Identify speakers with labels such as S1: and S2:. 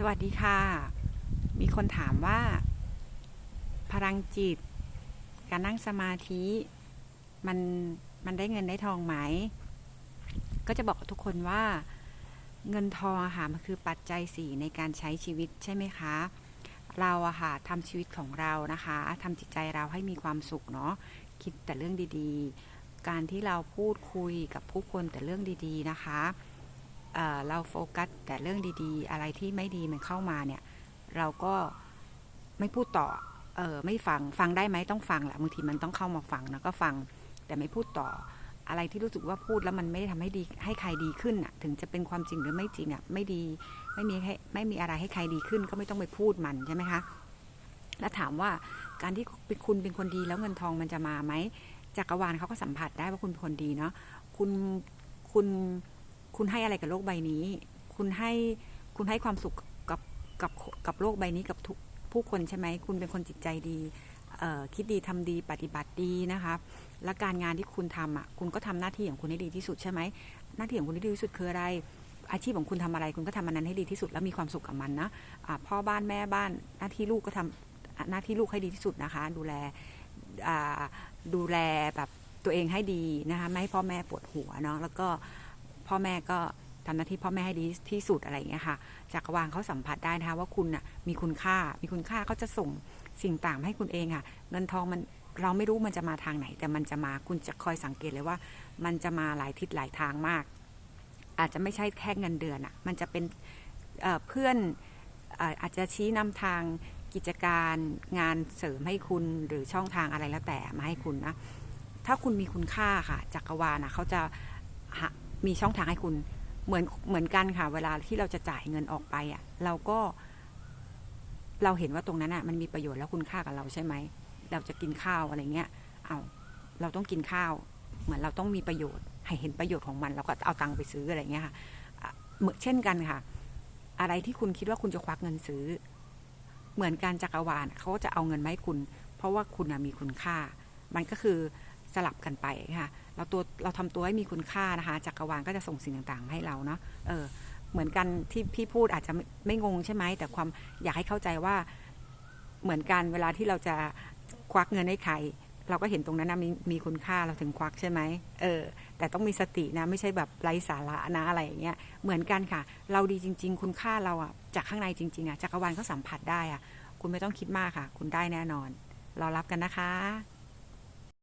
S1: สวัสดีค่ะ มีคนถามว่า พลังจิต การนั่งสมาธิ มันมันได้เงินได้ทองไหม ก็จะบอกทุกคนว่า เงินทองอะค่ะมันคือปัจจัยสี่ในการใช้ชีวิตใช่ไหมคะ เราอะค่ะทำชีวิตของเรานะคะทำจิตใจเราให้มีความสุขเนาะคิดแต่เรื่องดีๆ การที่เราพูดคุยกับผู้คนแต่เรื่องดี ๆ นะคะ เราโฟกัสแต่เรื่องดีๆ อะไรที่ไม่ดีมันเข้ามาเนี่ย เราก็ไม่พูดต่อเออไม่ฟังฟังได้ไหมต้องฟังแหละบางทีมันต้องเข้ามาฟังนะก็ฟังแต่ไม่พูดต่อ อะไรที่รู้สึกว่าพูดแล้วมันไม่ได้ทำให้ดีให้ใครดีขึ้นอะ ถึงจะเป็นความจริงหรือไม่จริงอะไม่ดีไม่มีให้ไม่มีอะไรให้ใครดีขึ้น ก็ไม่ต้องไปพูดมันใช่ไหมคะแล้วถามว่าการที่คุณเป็นคนดีแล้วเงินทองมันจะมาไหมจักรวาลเขาก็สัมผัสได้ว่าคุณเป็นคนดีเนาะคุณคุณ คุณให้อะไรกับโลกใบนี้ คุณให้คุณให้ความสุขกับกับกับโลกใบนี้กับทุกผู้คนใช่ไหม คุณเป็นคนจิตใจดีคิดดีทำดีปฏิบัติดีนะคะและการงานที่คุณทำอะคุณก็ทำหน้าที่ของคุณให้ดีที่สุดใช่ไหมหน้าที่ของคุณที่ดีที่สุดคืออะไร อาชีพของคุณทำอะไร คุณก็ทำมันนั้นให้ดีที่สุดแล้วมีความสุขกับมันนะอ่าพ่อบ้านแม่บ้านหน้าที่ลูกก็ทำอะหน้าที่ลูกให้ดีที่สุดนะคะ ดูแลดูแลแบบตัวเองให้ดีนะคะไม่ให้พ่อแม่ปวดหัวเนาะแล้วก็ พ่อแม่ก็ทำหน้าที่พ่อแม่ให้ดีที่สุดอะไรอย่างเงี้ยค่ะจักรวาลเขาสัมผัสได้นะคะว่าคุณน่ะมีคุณค่า มีคุณค่าเขาจะส่งสิ่งต่างมาให้คุณเองค่ะ เงินทองมันเราไม่รู้มันจะมาทางไหน แต่มันจะมาคุณจะคอยสังเกตเลยว่า มันจะมาหลายทิศหลายทางมาก อาจจะไม่ใช่แค่เงินเดือนอะมันจะเป็นเอ่อเพื่อนเอ่ออาจจะชี้นำทางกิจการงานเสริมให้คุณหรือช่องทางอะไรแล้วแต่มาให้คุณนะ ถ้าคุณมีคุณค่าค่ะจักรวาลนะเขาจะหา มีช่องทางให้คุณเหมือนเหมือนกันค่ะ เวลาที่เราจะจ่ายเงินออกไปอะ เราก็ เราเห็นว่าตรงนั้นอะ มันมีประโยชน์แล้วคุณค่ากับเราใช่ไหมเราจะกินข้าวอะไรเงี้ย เอาเราต้องกินข้าว เหมือนเราต้องมีประโยชน์ ให้เห็นประโยชน์ของมันเราก็เอาตังค์ไปซื้ออะไรเงี้ยค่ะเหมือนเช่นกันค่ะ อะไรที่คุณคิดว่าคุณจะควักเงินซื้อ เหมือนการจักรวาลเขาก็จะเอาเงินมาให้คุณ เพราะว่าคุณมีคุณค่า มันก็คือ สลับกันไปค่ะเราตัวเราทำตัวให้มีคุณค่านะคะจักรวาลก็จะส่งสิ่งต่างๆ ให้เราเนาะเออเหมือนกันที่พี่พูดอาจจะไม่ไม่งงใช่ไหมแต่ความอยากให้เข้าใจว่าเหมือนกันเวลาที่เราจะควักเงินให้ใครเราก็เห็นตรงนั้นนะมีมีคุณค่าเราถึงควักใช่ไหมเออ แต่ต้องมีสตินะ ไม่ใช่แบบไร้สาระนะอะไรอย่างเงี้ยเหมือนกันค่ะ เราดีจริง ๆ คุณค่าเราอะจากข้างในจริงๆอะจักรวาลเขาสัมผัสได้อะคุณไม่ต้องคิดมากค่ะ คุณได้แน่นอนรอรับกันนะคะ